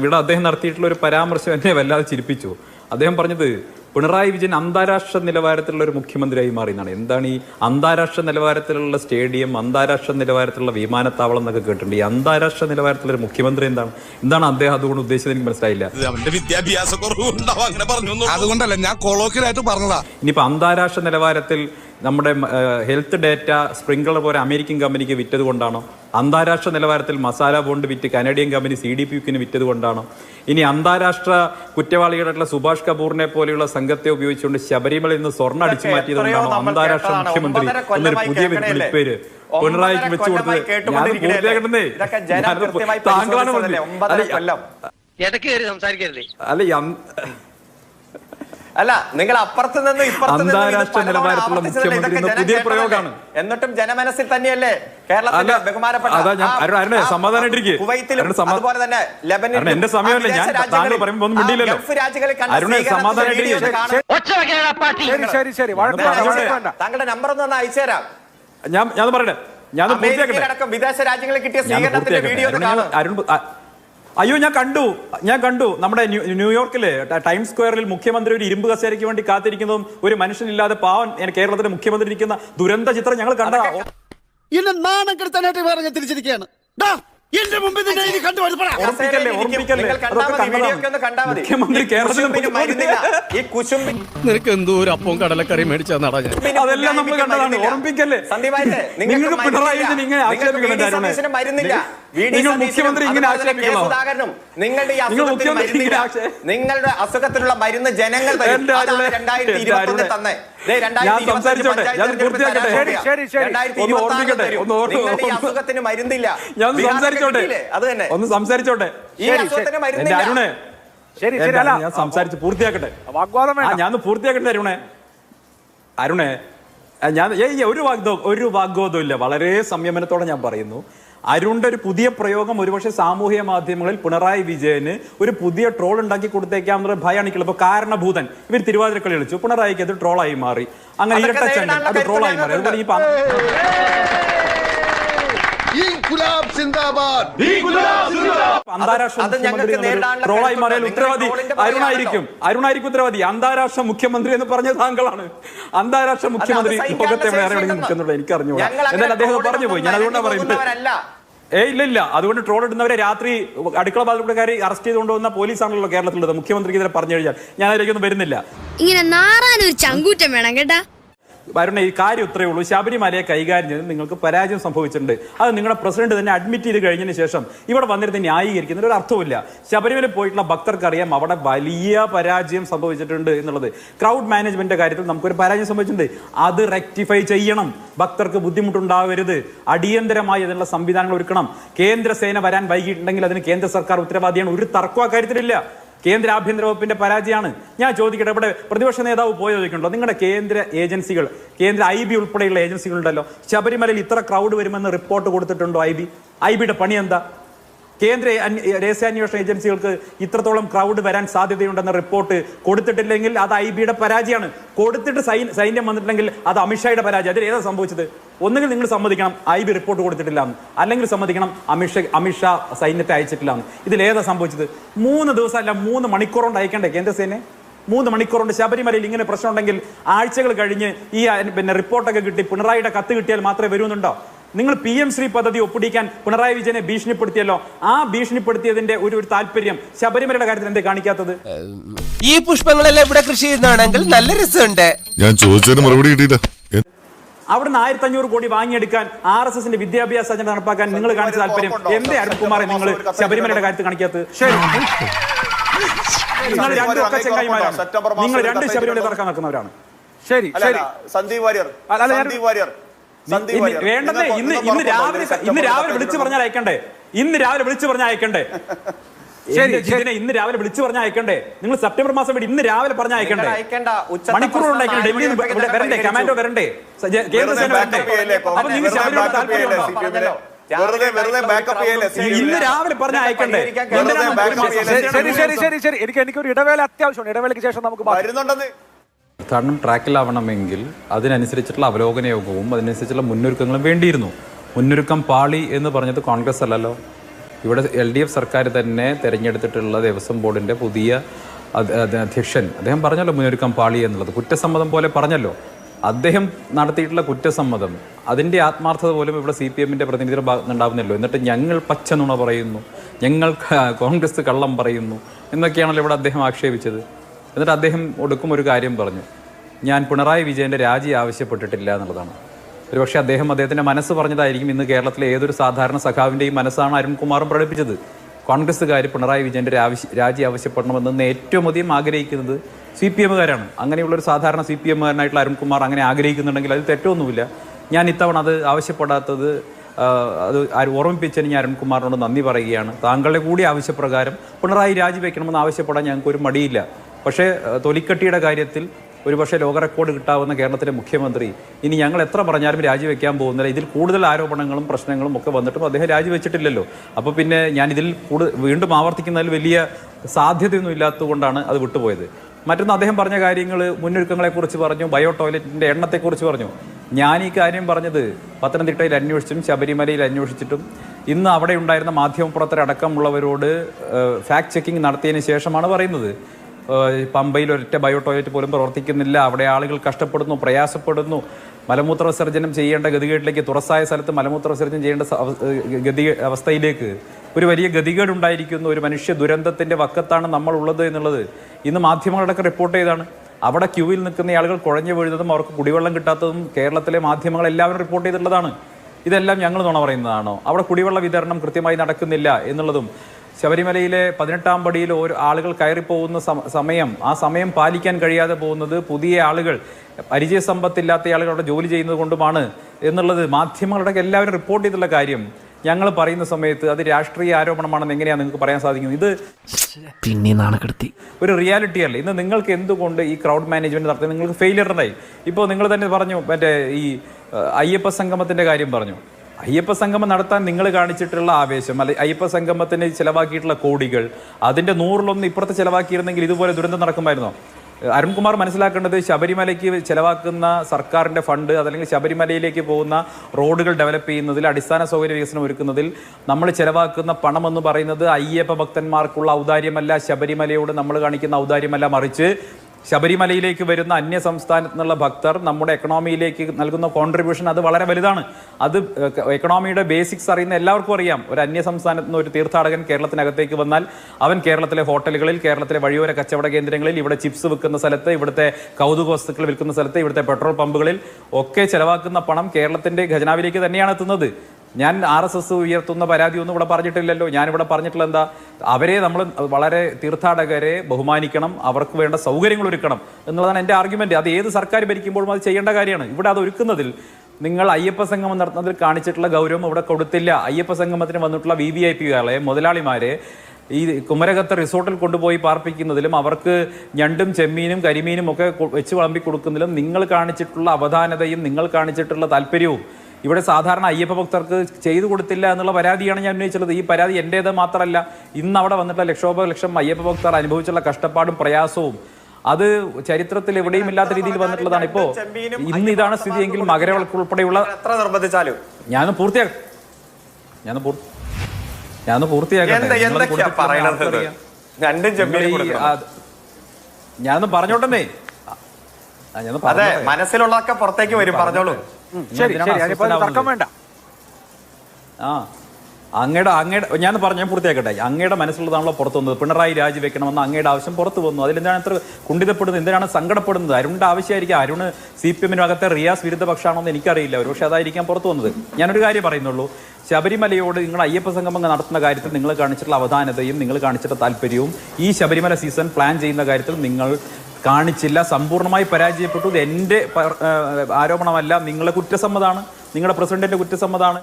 ഇവിടെ അദ്ദേഹം നടത്തിയിട്ടുള്ള ഒരു പരാമർശം എന്നെ വല്ലാതെ ചിരിപ്പിച്ചു. അദ്ദേഹം പറഞ്ഞത് പിണറായി വിജയൻ അന്താരാഷ്ട്ര നിലവാരത്തിലുള്ള ഒരു മുഖ്യമന്ത്രിയായി മാറി എന്നാണ്. എന്താണ് ഈ അന്താരാഷ്ട്ര നിലവാരത്തിലുള്ള സ്റ്റേഡിയം അന്താരാഷ്ട്ര നിലവാരത്തിലുള്ള വിമാനത്താവളം എന്നൊക്കെ കേട്ടിട്ടുണ്ട്. ഈ അന്താരാഷ്ട്ര നിലവാരത്തിലുള്ള ഒരു മുഖ്യമന്ത്രി എന്താണ്? എന്താണ് അദ്ദേഹം അതുകൊണ്ട് ഉദ്ദേശിച്ചത് എനിക്ക് മനസ്സിലായില്ല. വിദ്യാഭ്യാസ കുറവുണ്ടാവും അങ്ങനെ പറഞ്ഞു അതുകൊണ്ടല്ല ഞാൻ കൊളോക്കിലായിട്ട് പറഞ്ഞതാ. ഇനിയിപ്പോൾ അന്താരാഷ്ട്ര നിലവാരത്തിൽ നമ്മുടെ ഹെൽത്ത് ഡേറ്റ സ്പ്രിംഗ്ലർ പോലെ അമേരിക്കൻ കമ്പനിക്ക് വിറ്റത് കൊണ്ടാണോ? അന്താരാഷ്ട്ര നിലവാരത്തിൽ മസാല ബോണ്ട് വിറ്റ് Canadian company C D P യുക്കിന് വിറ്റത് കൊണ്ടാണോ ഇനി അന്താരാഷ്ട്ര കുറ്റവാളികളായിട്ടുള്ള സുഭാഷ് കപൂറിനെ പോലെയുള്ള സംഘത്തെ ഉപയോഗിച്ചുകൊണ്ട് ശബരിമലയിൽ നിന്ന് സ്വർണ അടിച്ചു മാറ്റിയതുകൊണ്ടാണ് മാറ്റിയത് അന്താരാഷ്ട്ര. മുഖ്യമന്ത്രി എന്നൊരു പുതിയ? വിളിപ്പേര് പിണറായിക്ക് വെച്ചു കൊടുത്തത് താങ്കളാണ് പറഞ്ഞത് അല്ല, അല്ല നിങ്ങൾ അപ്പുറത്ത് നിന്ന് ഇപ്പുറത്ത് നിന്ന് ഇത് അന്താരാഷ്ട്ര നിലവാരത്തിലുള്ള മുഖ്യമന്ത്രി ഇതൊക്കെ എന്ന ജനം പുതിയ പ്രയോഗമാണ്. എന്നിട്ടും ജനമനസ്സിൽ തന്നെയല്ലേ? കേരളത്തിന്റെ ബഹുമാനപ്പെട്ട കുവൈത്തിലും അതുപോലെ തന്നെ ലെബനിലും എന്റെ സമയമല്ലേ? ഞാൻ വിദേശ താങ്കൾ രാജ്യങ്ങളിൽ, പറയുമ്പോൾ ഒന്നും മിണ്ടിയില്ലല്ലോ. താങ്കളുടെ നമ്പർ ഒന്ന് അയച്ചുതരാം ഞാൻ ഞാൻ പറയട്ടെ. ഞാൻ പൂർത്തിയാക്കട്ടെ. വിദേശ രാജ്യങ്ങളിൽ കിട്ടിയ സ്വീകരണത്തിന്റെ വീഡിയോ കാണാം. അയ്യോ ഞാൻ കണ്ടു. ഞാൻ കണ്ടു. നമ്മുടെ ന്യൂയോർക്കിലെ ട- ടൈംസ് സ്ക്വയറിൽ മുഖ്യമന്ത്രി ഒരു ഇരുമ്പ് കസേരയ്ക്ക് വേണ്ടി കാത്തിരിക്കുന്നതും ഒരു മനുഷ്യനില്ലാതെ പാവൻ കേരളത്തിന്റെ കേരളത്തിലെ മുഖ്യമന്ത്രി ഇരിക്കുന്ന ദുരന്ത ചിത്രം ഞങ്ങൾ എന്നെ നാണം കെടുത്താനായിട്ട് വേറെ തിരിച്ചിരിക്കുകയാണ്. എന്റെ മുമ്പിൽ കണ്ടാ കണ്ടാ നിനക്ക് എന്തോ ഒരു അപ്പവും കടലക്കറി മേടിച്ചാ നടാ ഞാൻ അതെല്ലാം നമ്മൾ കണ്ടതാണ്. ഓർമ്മിക്കല്ലേ? സന്ദീപ് വാര്യരെ, നിങ്ങൾക്ക് പിണറായി ഇങ്ങനെ ഡി മരുന്നില്ല. മുഖ്യമന്ത്രി ഇങ്ങനെ. ആക്ഷേപിക്കണോ നിങ്ങളുടെ നിങ്ങളുടെ അസുഖത്തിനുള്ള മരുന്ന് ജനങ്ങൾ രണ്ടായിരത്തി. തന്നെ. അസുഖത്തിന് മരുന്നില്ല. ഞാൻ സംസാരിച്ചോട്ടെ? അത് തന്നെ. ഒന്ന് സംസാരിച്ചോട്ടെ? ഈ അസുഖത്തിന് മരുന്നില്ല. അരുണേ. ശരി ശരി അല്ല. ഞാൻ സംസാരിച്ച് പൂർത്തിയാക്കട്ടെ? വാഗ്വാദം ഞാൻ പൂർത്തിയാക്കട്ടെ അരുണേ? അരുണേ ഞാൻ ഏയ് ഒരു വാഗ്ദോ ഒരു വാഗ്വാദവും ഇല്ല. വളരെ സംയമനത്തോടെ ഞാൻ പറയുന്നു. അരുണിന്റെ ഒരു പുതിയ പ്രയോഗം ഒരുപക്ഷെ സാമൂഹ്യ മാധ്യമങ്ങളിൽ പിണറായി വിജയന് ഒരു പുതിയ ട്രോൾ ഉണ്ടാക്കി കൊടുത്തേക്കാമെന്നുള്ള ഭയമാണ് എനിക്കുള്ളത് ഇപ്പൊ കാരണഭൂതൻ ഇവർ തിരുവാതിരക്കളി കളിച്ചു. പിണറായിക്ക് അത് ട്രോളായി മാറി. അങ്ങനെ ഇരട്ടച്ചണ്ടൻ അത് ട്രോളായി മാറി. അതുപോലെ ഈ അന്താരാഷ്ട്ര ട്രോളായി മാറിയാൽ ഉത്തരവാദി അരുണായിരിക്കും. അരുണായിരിക്കും ഉത്തരവാദി. അന്താരാഷ്ട്ര മുഖ്യമന്ത്രി എന്ന് പറഞ്ഞ താങ്കളാണ്. അന്താരാഷ്ട്ര മുഖ്യമന്ത്രി ലോകത്തെ വേറെ എവിടെയെങ്കിലും ശേഷിയുണ്ടെന്ന്. എനിക്ക് അറിഞ്ഞുകൂടാ. എന്നാൽ അദ്ദേഹം പറഞ്ഞു പോയി. ഞാൻ അതുകൊണ്ടാണ് പറയുന്നത്. ഏ ഇല്ല ഇല്ല. അതുകൊണ്ട് ട്രോൾ ഇടുന്നവരെ രാത്രി അടുക്കള ബാധിക്കക്കാരെ അറസ്റ്റ് ചെയ്ത് കൊണ്ടുവന്ന പോലീസാണല്ലോ കേരളത്തിലുള്ളത്. മുഖ്യമന്ത്രിക്ക് ഇതിനെ പറഞ്ഞു കഴിഞ്ഞാൽ ഞാൻ അതിലേക്കൊന്നും വരുന്നില്ല. ഇങ്ങനെ നാറാനൊരു ചങ്കൂറ്റം വേണം കേട്ടാ. വരുന്ന ഈ കാര്യം ഇത്രയേ ഉള്ളൂ. ശബരിമലയെ കൈകാര്യം ചെയ്ത് നിങ്ങൾക്ക് പരാജയം സംഭവിച്ചിട്ടുണ്ട്. അത് നിങ്ങളുടെ പ്രസിഡന്റ് തന്നെ അഡ്മിറ്റ് ചെയ്ത് കഴിഞ്ഞതിന് ശേഷം ഇവിടെ വന്നിരുന്ന് ന്യായീകരിക്കുന്നതിന് ഒരു അർത്ഥമില്ല ശബരിമല പോയിട്ടുള്ള ഭക്തർക്കറിയാം അവിടെ വലിയ പരാജയം സംഭവിച്ചിട്ടുണ്ട് എന്നുള്ളത്. ക്രൗഡ് മാനേജ്മെന്റിന്റെ കാര്യത്തിൽ നമുക്കൊരു പരാജയം സംഭവിച്ചിട്ടുണ്ട്. അത് റെക്ടിഫൈ ചെയ്യണം. ഭക്തർക്ക് ബുദ്ധിമുട്ടുണ്ടാവരുത്. അടിയന്തരമായി അതിനുള്ള സംവിധാനങ്ങൾ ഒരുക്കണം. കേന്ദ്ര സേന വരാൻ വൈകിട്ടുണ്ടെങ്കിൽ അതിന് കേന്ദ്ര സർക്കാർ ഉത്തരവാദിയാണ്. ഒരു തർക്കം അക്കാര്യത്തിലില്ല കേന്ദ്ര ആഭ്യന്തര വകുപ്പിന്റെ പരാജയമാണ്. ഞാൻ ചോദിക്കട്ടെ ഇവിടെ പ്രതിപക്ഷ നേതാവ് പോയി ചോദിക്കണ്ടോ നിങ്ങളുടെ കേന്ദ്ര ഏജൻസികൾ കേന്ദ്ര ഐ ബി ഉൾപ്പെടെയുള്ള ഏജൻസികളുണ്ടല്ലോ ശബരിമലയിൽ ഇത്ര ക്രൗഡ് വരുമെന്ന് റിപ്പോർട്ട് കൊടുത്തിട്ടുണ്ടോ ഐ ബി? ഐ ബിയുടെ പണി എന്താ? കേന്ദ്ര രഹസ്യാന്വേഷണ ഏജൻസികൾക്ക് ഇത്രത്തോളം ക്രൗഡ് വരാൻ സാധ്യതയുണ്ടെന്ന റിപ്പോർട്ട് കൊടുത്തിട്ടില്ലെങ്കിൽ അത് ഐ ബിയുടെ പരാജയമാണ്. കൊടുത്തിട്ട് സൈന്യം വന്നിട്ടില്ലെങ്കിൽ അത് അമിത്ഷായുടെ പരാജയം. അതിൽ ഏതാ സംഭവിച്ചത്? ഒന്നുകിൽ നിങ്ങൾ സമ്മതിക്കണം ഐ ബി റിപ്പോർട്ട് കൊടുത്തിട്ടില്ല അല്ലെങ്കിൽ സമ്മതിക്കണം അമിത്ഷാ അമിത്ഷാ സൈന്യത്തെ അയച്ചിട്ടില്ല ഇതിൽ ഏതാ സംഭവിച്ചത്? മൂന്ന് ദിവസം അല്ല മൂന്ന് മണിക്കൂർ കൊണ്ട് അയക്കണ്ടേ കേന്ദ്രസേനയെ മൂന്ന് മണിക്കൂറുണ്ട് ശബരിമലയിൽ ഇങ്ങനെ പ്രശ്നമുണ്ടെങ്കിൽ ആഴ്ചകൾ കഴിഞ്ഞ് ഈ പിന്നെ റിപ്പോർട്ടൊക്കെ കിട്ടി പിണറായിയുടെ കത്ത് കിട്ടിയാൽ മാത്രമേ വരുന്നുണ്ടോ? നിങ്ങൾ പി എം ശ്രീ പദ്ധതി ഒപ്പിടിക്കാൻ പിണറായി വിജയനെ ഭീഷണിപ്പെടുത്തിയല്ലോ. ആ ഭീഷണിപ്പെടുത്തിയതിന്റെ ഒരു ഒരു താല്പര്യം ശബരിമലയുടെ കാര്യത്തിൽ എന്തേ കാണിക്കാത്തത്? ഈ പുഷ്പങ്ങളെല്ലാം ഇവിടെ കൃഷി ചെയ്യുന്നതാണെങ്കിൽ നല്ല രസമുണ്ട്. ഞാൻ ചോദിച്ചതിന് മറുപടി കിട്ടിയില്ല. അവിടുന്ന് ആയിരത്തി അഞ്ഞൂറ് കോടി വാങ്ങിയെടുക്കാൻ ആർ എസ് എസിന്റെ വിദ്യാഭ്യാസ അജണ്ട നടപ്പാക്കാൻ നിങ്ങൾ കാണിച്ച താല്പര്യം എന്തേ അരുൺകുമാറെ നിങ്ങൾ ശബരിമലയുടെ കാര്യത്തിൽ കാണിക്കാത്തത്? നിങ്ങൾ രണ്ടു ഒക്കെ ചെങ്ങായിമാരാണ് നിങ്ങൾ രണ്ട് ശബരിമല തറക്കാൻ നടക്കുന്നവരാണ്. ശരി ശരി. സന്ദീപ് വാര്യർ. സന്ദീപ് വാര്യർ. വേണ്ടതേ ഇന്ന് ഇന്ന് രാവിലെ ഇന്ന് രാവിലെ വിളിച്ചു പറഞ്ഞാൽ അയക്കണ്ടേ ഇന്ന് രാവിലെ വിളിച്ചു പറഞ്ഞാൽ അയക്കണ്ടേ ശരി, എന്റെ ഇന്ന് രാവിലെ വിളിച്ചു പറഞ്ഞാൽ അയക്കണ്ടേ നിങ്ങൾ സെപ്റ്റംബർ മാസം വേണ്ടി ഇന്ന് രാവിലെ പറഞ്ഞാൽ അയക്കണ്ടേ മണിക്കൂറുകൊണ്ട് അയക്കണ്ടേ ഡൽഹിയിൽ വരണ്ടേ? കമാൻഡോ വരണ്ടേ? വെറുതെ വരണ്ടേ? അപ്പൊ നിങ്ങൾ ശബരിമല താല്പര്യമുണ്ടോ ഇന്ന് രാവിലെ പറഞ്ഞ അയക്കണ്ടേ? ശരി ശരി ശരി ശരി എനിക്ക് എനിക്കൊരു ഇടവേള അത്യാവശ്യമാണ് ഇടവേളയ്ക്ക് ശേഷം നമുക്ക് വരുന്നുണ്ടെന്ന്. തീർത്ഥാടനം ട്രാക്കിലാവണമെങ്കിൽ അതിനനുസരിച്ചിട്ടുള്ള അവലോകന യോഗവും അതിനനുസരിച്ചുള്ള മുന്നൊരുക്കങ്ങളും വേണ്ടിയിരുന്നു. മുന്നൊരുക്കം പാളി എന്ന് പറഞ്ഞത് കോൺഗ്രസ് അല്ലല്ലോ. ഇവിടെ എൽ ഡി എഫ് സർക്കാർ തന്നെ തിരഞ്ഞെടുത്തിട്ടുള്ള ദേവസ്വം ബോർഡിന്റെ പുതിയ അധ്യക്ഷൻ. അദ്ദേഹം പറഞ്ഞല്ലോ മുന്നൊരുക്കം പാളി എന്നുള്ളത്. കുറ്റസമ്മതം പോലെ പറഞ്ഞല്ലോ. അദ്ദേഹം നടത്തിയിട്ടുള്ള കുറ്റസമ്മതം അതിന്റെ ആത്മാർത്ഥത പോലും ഇവിടെ സി പി എമ്മിന്റെ പ്രതിനിധിയുടെ ഭാഗത്ത് ഉണ്ടാവുന്നല്ലോ എന്നിട്ട് ഞങ്ങൾ പച്ച നുണ പറയുന്നു ഞങ്ങൾ കോൺഗ്രസ് കള്ളം പറയുന്നു. എന്നൊക്കെയാണല്ലോ ഇവിടെ അദ്ദേഹം ആക്ഷേപിച്ചത്. എന്നിട്ട് അദ്ദേഹം ഒടുക്കും ഒരു കാര്യം പറഞ്ഞു. ഞാൻ പിണറായി വിജയന്റെ രാജി ആവശ്യപ്പെട്ടിട്ടില്ല എന്നുള്ളതാണ്. ഒരുപക്ഷെ അദ്ദേഹം അദ്ദേഹത്തിന്റെ മനസ്സ് പറഞ്ഞതായിരിക്കും ഇന്ന് കേരളത്തിലെ ഏതൊരു സാധാരണ സഖാവിന്റെയും മനസ്സാണ് അരുൺകുമാറും പ്രകടിപ്പിച്ചത്. കോൺഗ്രസ്സുകാർ പിണറായി വിജയന്റെ രാജി ആവശ്യപ്പെടണമെന്ന് ഏറ്റവും അധികം ആഗ്രഹിക്കുന്നത് സി പി എമ്മുകാരാണ്. അങ്ങനെയുള്ള ഒരു സാധാരണ സി പി എമ്മുകാരനായിട്ടുള്ള അരുൺകുമാർ അങ്ങനെ ആഗ്രഹിക്കുന്നുണ്ടെങ്കിൽ അത് തെറ്റൊന്നുമില്ല. ഞാൻ ഇത്തവണ അത് ആവശ്യപ്പെടാത്തത് അത് ഓർമ്മിപ്പിച്ചതിന് ഞാൻ അരുൺകുമാറിനോട് നന്ദി പറയുകയാണ്. താങ്കളുടെ കൂടി ആവശ്യപ്രകാരം പിണറായി രാജിവെക്കണമെന്ന് ആവശ്യപ്പെടാൻ ഞങ്ങൾക്ക് ഒരു മടിയില്ല. പക്ഷേ തൊലിക്കട്ടിയുടെ കാര്യത്തിൽ ഒരുപക്ഷെ ലോക റെക്കോർഡ് കിട്ടാവുന്ന കേരളത്തിലെ മുഖ്യമന്ത്രി ഇനി ഞങ്ങൾ എത്ര പറഞ്ഞാലും രാജിവെക്കാൻ പോകുന്നില്ല. ഇതിൽ കൂടുതൽ ആരോപണങ്ങളും പ്രശ്നങ്ങളും ഒക്കെ വന്നിട്ടും അദ്ദേഹം രാജിവെച്ചിട്ടില്ലല്ലോ. അപ്പോൾ പിന്നെ ഞാൻ ഇതിൽ കൂടുതൽ വീണ്ടും ആവർത്തിക്കുന്നതിൽ വലിയ സാധ്യതയൊന്നും ഇല്ലാത്തതുകൊണ്ടാണ് അത് വിട്ടുപോയത്. മറ്റൊന്ന് അദ്ദേഹം പറഞ്ഞ കാര്യങ്ങൾ മുന്നൊരുക്കങ്ങളെക്കുറിച്ച് പറഞ്ഞു ബയോ ടോയ്ലറ്റിന്റെ എണ്ണത്തെക്കുറിച്ച് പറഞ്ഞു. ഞാൻ ഈ കാര്യം പറഞ്ഞത് പത്തനംതിട്ടയിൽ അന്വേഷിച്ചും ശബരിമലയിൽ അന്വേഷിച്ചിട്ടും. ഇന്ന് അവിടെ ഉണ്ടായിരുന്ന മാധ്യമപ്രവർത്തകരടക്കമുള്ളവരോട് ഫാക്ട് ചെക്കിംഗ് നടത്തിയതിന് ശേഷമാണ് പറയുന്നത്. പമ്പയിൽ ഒരൊറ്റ ബയോ ടോയ്ലറ്റ് പോലും പ്രവർത്തിക്കുന്നില്ല. അവിടെ ആളുകൾ കഷ്ടപ്പെടുന്നു പ്രയാസപ്പെടുന്നു. മലമൂത്ര വിസർജനം ചെയ്യേണ്ട ഗതികേട്ടിലേക്ക് തുറസായ സ്ഥലത്ത് മലമൂത്ര വിസർജനം ചെയ്യേണ്ട ഗതി അവസ്ഥയിലേക്ക് ഒരു വലിയ ഗതികേട് ഉണ്ടായിരിക്കുന്നു ഒരു മനുഷ്യ ദുരന്തത്തിന്റെ വക്കത്താണ് നമ്മൾ ഉള്ളത് എന്നുള്ളത് ഇന്ന് മാധ്യമങ്ങളടക്കം റിപ്പോർട്ട് ചെയ്താണ്. അവിടെ ക്യൂവിൽ നിൽക്കുന്ന ആളുകൾ കുഴഞ്ഞു വീഴുന്നതും അവർക്ക് കുടിവെള്ളം കിട്ടാത്തതും കേരളത്തിലെ മാധ്യമങ്ങൾ എല്ലാവരും റിപ്പോർട്ട് ചെയ്തിട്ടുള്ളതാണ്. ഇതെല്ലാം ഞങ്ങൾ നുണ പറയുന്നതാണോ? അവിടെ കുടിവെള്ള വിതരണം കൃത്യമായി നടക്കുന്നില്ല എന്നുള്ളതും ശബരിമലയിലെ പതിനെട്ടാം പടിയിൽ ഓരോ ആളുകൾ കയറിപ്പോകുന്ന സമ- സമയം ആ സമയം പാലിക്കാൻ കഴിയാതെ പോകുന്നത് പുതിയ ആളുകൾ പരിചയ സമ്പത്തില്ലാത്ത ആളുകൾ അവിടെ ജോലി ചെയ്യുന്നത് കൊണ്ടുമാണ് എന്നുള്ളത് മാധ്യമങ്ങളുടെ എല്ലാവരും റിപ്പോർട്ട് ചെയ്തിട്ടുള്ള കാര്യം. ഞങ്ങൾ പറയുന്ന സമയത്ത് അത് രാഷ്ട്രീയ ആരോപണമാണെന്ന് എങ്ങനെയാണ് നിങ്ങൾക്ക് പറയാൻ സാധിക്കുന്നത്? ഇത് പിന്നെ നാണക്കെടുത്തി. ഒരു റിയാലിറ്റി അല്ല? ഇന്ന് നിങ്ങൾക്ക് എന്തുകൊണ്ട് ഈ ക്രൗഡ് മാനേജ്മെന്റ് നടത്തി നിങ്ങൾക്ക് ഫെയിലിയർ ഉണ്ടായി. ഇപ്പോൾ നിങ്ങൾ തന്നെ പറഞ്ഞു മറ്റേ ഈ അയ്യപ്പ സംഗമത്തിന്റെ കാര്യം പറഞ്ഞു. അയ്യപ്പ സംഗമം നടത്താൻ നിങ്ങൾ കാണിച്ചിട്ടുള്ള ആവേശം അല്ലെ അയ്യപ്പ സംഗമത്തിന് ചിലവാക്കിയിട്ടുള്ള കോടികൾ അതിന്റെ നൂറിലൊന്ന് ഇപ്പുറത്ത് ചിലവാക്കിയിരുന്നെങ്കിൽ ഇതുപോലെ ദുരന്തം നടക്കുമായിരുന്നോ? അരുൺകുമാർ മനസ്സിലാക്കേണ്ടത് ശബരിമലയ്ക്ക് ചിലവാക്കുന്ന സർക്കാരിന്റെ ഫണ്ട് അതല്ലെങ്കിൽ ശബരിമലയിലേക്ക് പോകുന്ന റോഡുകൾ ഡെവലപ്പ് ചെയ്യുന്നതിൽ അടിസ്ഥാന സൗകര്യ വികസനം ഒരുക്കുന്നതിൽ നമ്മൾ ചിലവാക്കുന്ന പണം എന്ന് പറയുന്നത് അയ്യപ്പ ഭക്തന്മാർക്കുള്ള ഔദാര്യമല്ല ശബരിമലയോട് നമ്മൾ കാണിക്കുന്ന ഔദാര്യമല്ല മറിച്ച് ശബരിമലയിലേക്ക് വരുന്ന അന്യ സംസ്ഥാനത്തുനിന്നുള്ള ഭക്തർ നമ്മുടെ എക്കണോമിയിലേക്ക് നൽകുന്ന കോൺട്രിബ്യൂഷൻ അത് വളരെ വലുതാണ്. അത് എക്കണോമിയുടെ ബേസിക്സ് അറിയുന്ന എല്ലാവർക്കും അറിയാം. ഒരു അന്യ സംസ്ഥാനത്ത് നിന്ന് ഒരു തീർത്ഥാടകൻ കേരളത്തിനകത്തേക്ക് വന്നാൽ അവൻ കേരളത്തിലെ ഹോട്ടലുകളിൽ കേരളത്തിലെ വഴിയോര കച്ചവട കേന്ദ്രങ്ങളിൽ ഇവിടെ ചിപ്സ് വിൽക്കുന്ന സ്ഥലത്ത് ഇവിടുത്തെ കൗതുക വസ്തുക്കൾ വിൽക്കുന്ന സ്ഥലത്ത് ഇവിടുത്തെ പെട്രോൾ പമ്പുകളിൽ ഒക്കെ ചെലവാക്കുന്ന പണം കേരളത്തിന്റെ ഖജനാവിലേക്ക് തന്നെയാണ് എത്തുന്നത്. ഞാൻ ആർ എസ് എസ് ഉയർത്തുന്ന പരാതിയൊന്നും ഇവിടെ പറഞ്ഞിട്ടില്ലല്ലോ. ഞാനിവിടെ പറഞ്ഞിട്ടുള്ള എന്താ അവരെ നമ്മൾ വളരെ തീർത്ഥാടകരെ ബഹുമാനിക്കണം അവർക്ക് വേണ്ട സൗകര്യങ്ങൾ ഒരുക്കണം എന്നുള്ളതാണ് എന്റെ ആർഗ്യുമെന്റ് അത് ഏത് സർക്കാർ ഭരിക്കുമ്പോഴും അത് ചെയ്യേണ്ട കാര്യമാണ്. ഇവിടെ അത് ഒരുക്കുന്നതിൽ നിങ്ങൾ അയ്യപ്പ സംഗമം നടത്തുന്നതിൽ കാണിച്ചിട്ടുള്ള ഗൗരവം ഇവിടെ കൊടുത്തില്ല. അയ്യപ്പ സംഗമത്തിന് വന്നിട്ടുള്ള വി വി ഐ പികളെ മുതലാളിമാരെ ഈ കുമരകത്ത് റിസോർട്ടിൽ കൊണ്ടുപോയി പാർപ്പിക്കുന്നതിലും അവർക്ക് ഞണ്ടും ചെമ്മീനും കരിമീനും ഒക്കെ വെച്ച് വിളമ്പി കൊടുക്കുന്നതിലും നിങ്ങൾ കാണിച്ചിട്ടുള്ള അവധാനതയും നിങ്ങൾ കാണിച്ചിട്ടുള്ള താല്പര്യവും ഇവിടെ സാധാരണ അയ്യപ്പ ഭക്തർക്ക് ചെയ്തു കൊടുത്തില്ല എന്നുള്ള പരാതിയാണ് ഞാൻ ഉന്നയിച്ചുള്ളത്. ഈ പരാതി എന്റേത് മാത്രമല്ല ഇന്ന് അവിടെ വന്നിട്ടുള്ള ലക്ഷോപ ലക്ഷം അയ്യപ്പ ഭക്തർ അനുഭവിച്ചുള്ള കഷ്ടപ്പാടും പ്രയാസവും അത് ചരിത്രത്തിൽ എവിടെയും ഇല്ലാത്ത രീതിയിൽ വന്നിട്ടുള്ളതാണ്. ഇപ്പോ ഇന്ന് ഇതാണ് സ്ഥിതിയെങ്കിൽ മകരവിളക്ക് ഉൾപ്പെടെയുള്ള എത്ര നിർബന്ധിച്ചാലും. ഞാനൊന്ന് പൂർത്തിയാക്കാം പൂർ ഞാനൊന്ന് ആ, ഞാനൊന്ന് പറഞ്ഞോട്ടെ. മനസ്സിലുള്ളതൊക്കെ പുറത്തേക്ക് വരും. പറഞ്ഞോളൂ. ശരി എന്തിനാണ് ശരി അതിപ്പോ തർക്കം അസ്വസ്ഥനാവുന്നത്? വേണ്ട. ആ അങ്ങയുടെ അങ്ങയുടെ ഞാൻ പറഞ്ഞു ഞാൻ പൂർത്തിയാക്കട്ടെ. അങ്ങയുടെ മനസ്സിലുള്ളതാണല്ലോ പുറത്തു വന്നത്. പിണറായി രാജിവെക്കണമെന്ന് അങ്ങയുടെ ആവശ്യം പുറത്തു വന്നു. അതിലെന്താണ് ഇത്ര കുണ്ടിതപ്പെടുന്നത് എന്തിനാണ് സങ്കടപ്പെടുന്നത്? അരുണിന്റെ ആവശ്യമായിരിക്കും. അരുണ് സി പി എമ്മിനകത്തെ റിയാസ് വിരുദ്ധ പക്ഷാണോന്ന് എനിക്കറിയില്ല. ഒരു പക്ഷേ അതായിരിക്കാം പുറത്തു വന്നത്. ഞാനൊരു കാര്യം പറയുന്നുള്ളൂ. ശബരിമലയോട് നിങ്ങൾ അയ്യപ്പ സംഗമം നടത്തുന്ന കാര്യത്തിൽ നിങ്ങൾ കാണിച്ചിട്ടുള്ള അവധാനതയും നിങ്ങൾ കാണിച്ചിട്ടുള്ള താല്പര്യവും ഈ ശബരിമല സീസൺ പ്ലാൻ ചെയ്യുന്ന കാര്യത്തിൽ നിങ്ങൾ കാണിച്ചില്ല സമ്പൂർണമായി പരാജയപ്പെട്ടു. ഇത് ആരോപണമല്ല നിങ്ങളെ കുറ്റസമ്മതാണ് നിങ്ങളുടെ പ്രസിഡന്റിന്റെ കുറ്റസമ്മതാണ്.